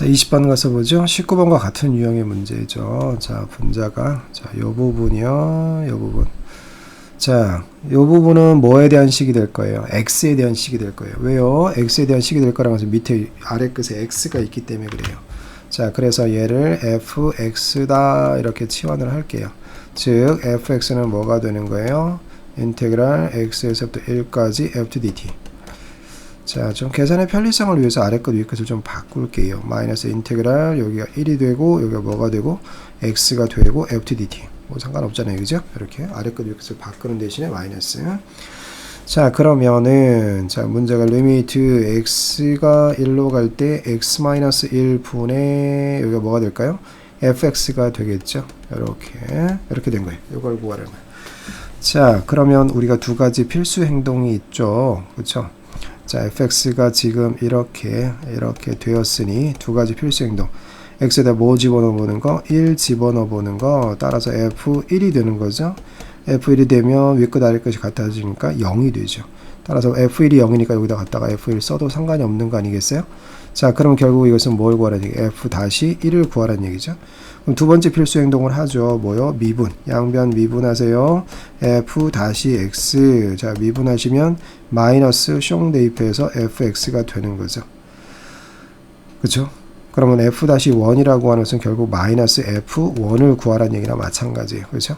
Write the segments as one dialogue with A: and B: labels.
A: 자, 20번 가서 보죠. 19번과 같은 유형의 문제죠. 자, 분자가 자, 요 부분이요. 요 부분. 자, 요 부분은 뭐에 대한 식이 될 거예요? x에 대한 식이 될 거예요. 왜요? x에 대한 식이 될 거라고 해서 밑에 아래 끝에 x가 있기 때문에 그래요. 자, 그래서 얘를 fx다 이렇게 치환을 할게요. 즉, fx는 뭐가 되는 거예요? 인테그랄 x에서부터 1까지 f to dt. 자, 좀 계산의 편리성을 위해서 아래 것 위에 것을 좀 바꿀게요. 마이너스 인테그랄 여기가 1이 되고 여기가 뭐가 되고 x가 되고 f dt. 뭐 상관없잖아요. 그죠? 이렇게 아래 것 위에 것을 바꾸는 대신에 마이너스. 자, 그러면은 자, 문제가 리미트 x가 1로 갈 때 x 마이너스 1분의 여기가 뭐가 될까요? fx가 되겠죠. 이렇게 이렇게 된 거예요. 이걸 구하라는. 자, 그러면 우리가 두 가지 필수 행동이 있죠. 그렇죠? 자, fx가 지금 이렇게 이렇게 되었으니 두 가지 필수 행동. x에다 뭐 집어넣어 보는 거? 1 집어넣어 보는 거. 따라서 f1이 되는 거죠. F1이 되면 윗끝 아래끝이 같아지니까 0이 되죠. 따라서 f1이 0이니까 여기다 갖다가 f1 써도 상관이 없는 거 아니겠어요? 자, 그럼 결국 이것은 뭘 구하라는 얘기? f 다시 1을 구하라는 얘기죠. 그럼 두 번째 필수 행동을 하죠. 뭐요? 미분. 양변 미분하세요. f 다시 x. 자, 미분하시면 마이너스 숑 대입해서 fx가 되는 거죠. 그렇죠? 그러면 f 다시 1이라고 하는 것은 결국 마이너스 f1을 구하라는 얘기랑 마찬가지예요. 그렇죠?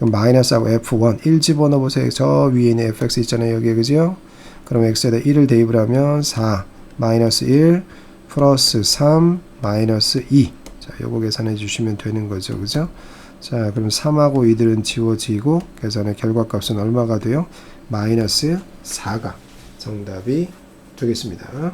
A: 마이너스하고 f1 1 집어넣어 보세요. 저 위에 있는 fx 있잖아요. 여기에 그죠? 그럼 x에다 1을 대입을 하면 4 마이너스 1 플러스 3 마이너스 2 자, 요거 계산해 주시면 되는 거죠. 그죠? 자, 그럼 3하고 2들은 지워지고 계산의 결과값은 얼마가 돼요? 마이너스 4가 정답이 되겠습니다.